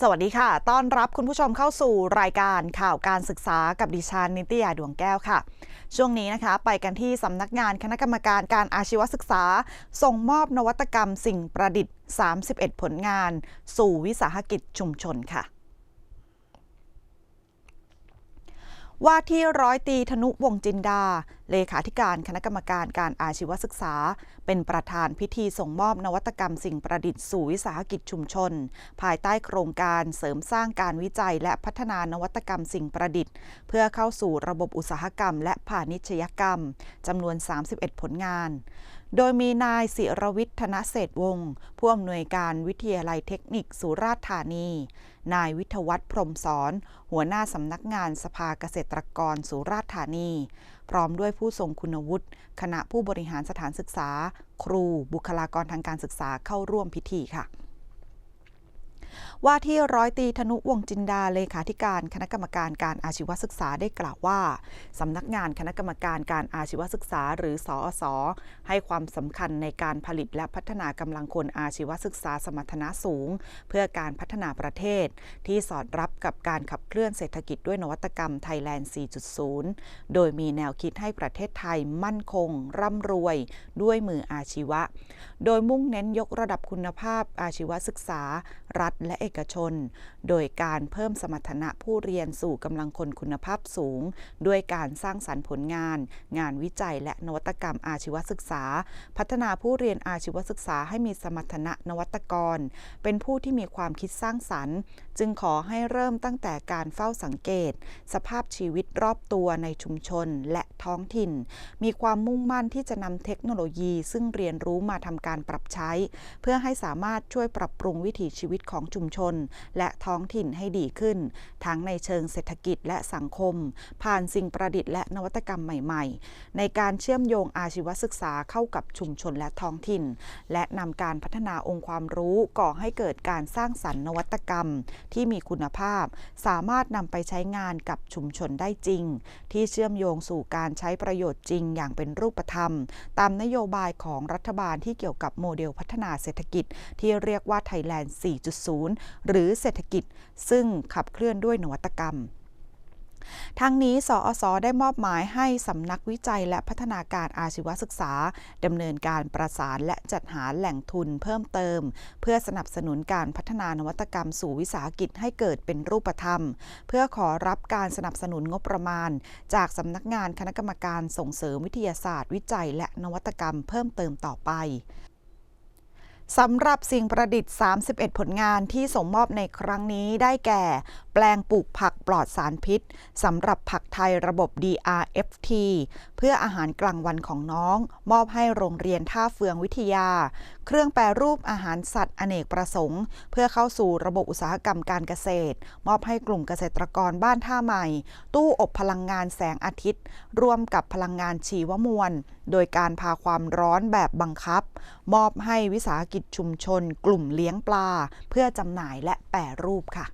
สวัสดีค่ะ ต้อนรับคุณผู้ชมเข้าสู่รายการข่าวการศึกษากับดิฉันนิตยาดวงแก้วค่ะ ช่วงนี้นะคะ ไปกันที่สำนักงานคณะกรรมการการอาชีวศึกษา ส่งมอบนวัตกรรมสิ่งประดิษฐ์ 31 ผลงาน สู่วิสาหกิจชุมชนค่ะว่าที่ร้อยตีธนุวงจินดาเลขาธิการคณะกรรมการการอาชีวศึกษา เป็นประธานพิธีส่งมอบนวัตกรรมสิ่งประดิษฐ์สู่วิสาหกิจชุมชน ภายใต้โครงการเสริมสร้างการวิจัย และพัฒนานวัตกรรมสิ่งประดิษฐ์ เพื่อเข้าสู่ระบบอุตสาหกรรม และพาณิชยกรรมจำนวน 31 ผลงาน โดยมีนายศิรวิทย์ธนเศษวงศ์ผู้อำนวยการวิทยาลัยเทคนิคสุราษฎร์ธานี นายวิทยวัฒน์พรมสอน หัวหน้าสำนักงานสภาเกษตรกรสุราษฎร์ธานีพร้อมด้วยผู้ทรงคุณวุฒิคณะผู้บริหารสถานศึกษา ครูบุคลากรทางการศึกษาเข้าร่วมพิธีค่ะ ว่าที่ร้อยตีธนุวงจินดาเลขาธิการคณะกรรมการการอาชีวศึกษาได้กล่าวว่าสำนักงานคณะกรรมการการอาชีวศึกษา หรือสอสอให้ความสำคัญในการผลิตและพัฒนากำลังคนอาชีวศึกษาสมรรถนะสูง เพื่อการพัฒนาประเทศ ที่สอดรับกับการขับเคลื่อนเศรษฐกิจด้วยนวัตกรรมไทยแลนด์ 4.0 โดยมีแนวคิดให้ประเทศไทยมั่นคง ร่ำรวยด้วยมืออาชีวะ โดยมุ่งเน้นยกระดับคุณภาพอาชีวศึกษา รัฐและเอกชน โดยการเพิ่มสมรรถนะผู้เรียนสู่กำลังคนคุณภาพสูง ด้วยการสร้างสรรค์ผลงาน งานวิจัยและนวัตกรรมอาชีวศึกษา พัฒนาผู้เรียนอาชีวศึกษาให้มีสมรรถนะนวัตกร เป็นผู้ที่มีความคิดสร้างสรรค์ จึงขอให้เริ่มตั้งแต่การเฝ้าสังเกต สภาพชีวิตรอบตัวในชุมชนและท้องถิ่น มีความมุ่งมั่นที่จะนำเทคโนโลยีซึ่งเรียนรู้มาทำการปรับใช้ เพื่อให้สามารถช่วยปรับปรุงวิถีชีวิตของชุมชน และท้องถิ่นให้ดีขึ้น ทั้งในเชิงเศรษฐกิจและสังคม ผ่านสิ่งประดิษฐ์และนวัตกรรมใหม่ ๆ ในการเชื่อมโยงอาชีวศึกษาเข้ากับชุมชนและท้องถิ่น และนำการพัฒนาองค์ความรู้ก่อให้เกิดการสร้างสรรค์นวัตกรรม ที่มีคุณภาพ สามารถนำไปใช้งานกับชุมชนได้จริง ที่เชื่อมโยงสู่การใช้ประโยชน์จริงอย่างเป็นรูปธรรม ตามนโยบายของรัฐบาลที่เกี่ยวกับโมเดลพัฒนาเศรษฐกิจ ที่เรียกว่าไทยแลนด์ 4.0หรือเศรษฐกิจ ซึ่งขับเคลื่อนด้วยนวัตกรรมทั้งนี้สอสอได้มอบหมายให้สำนักวิจัยและพัฒนาการอาชีวศึกษาดำเนินการประสานและจัดหาแหล่งทุนเพิ่มเติม เพื่อสนับสนุนการพัฒนานวัตกรรมสู่วิสาหกิจให้เกิดเป็นรูปธรรม เพื่อขอรับการสนับสนุนงบประมาณ จากสำนักงานคณะกรรมการส่งเสริมวิทยาศาสตร์ วิจัยและนวัตกรรมเพิ่มเติมต่อไป สำหรับสิ่งประดิษฐ์ 31 ผลงานที่ส่งมอบในครั้งนี้ได้แก่ แปลงปลูกผักปลอดสารพิษสำหรับผักไทยระบบ DRFT เพื่ออาหารกลางวันของน้อง มอบให้โรงเรียนท่าเฟืองวิทยา เครื่องแปรรูปอาหารสัตว์อเนกประสงค์ เพื่อเข้าสู่ระบบอุตสาหกรรมการเกษตร มอบให้กลุ่มเกษตรกรบ้านท่าใหม่ ตู้อบพลังงานแสงอาทิตย์ ร่วมกับพลังงานชีวมวล โดยการพาความร้อนแบบบังคับ มอบให้วิสาหกิจชุมชน กลุ่มเลี้ยงปลา เพื่อจำหน่ายและแปรรูปค่ะ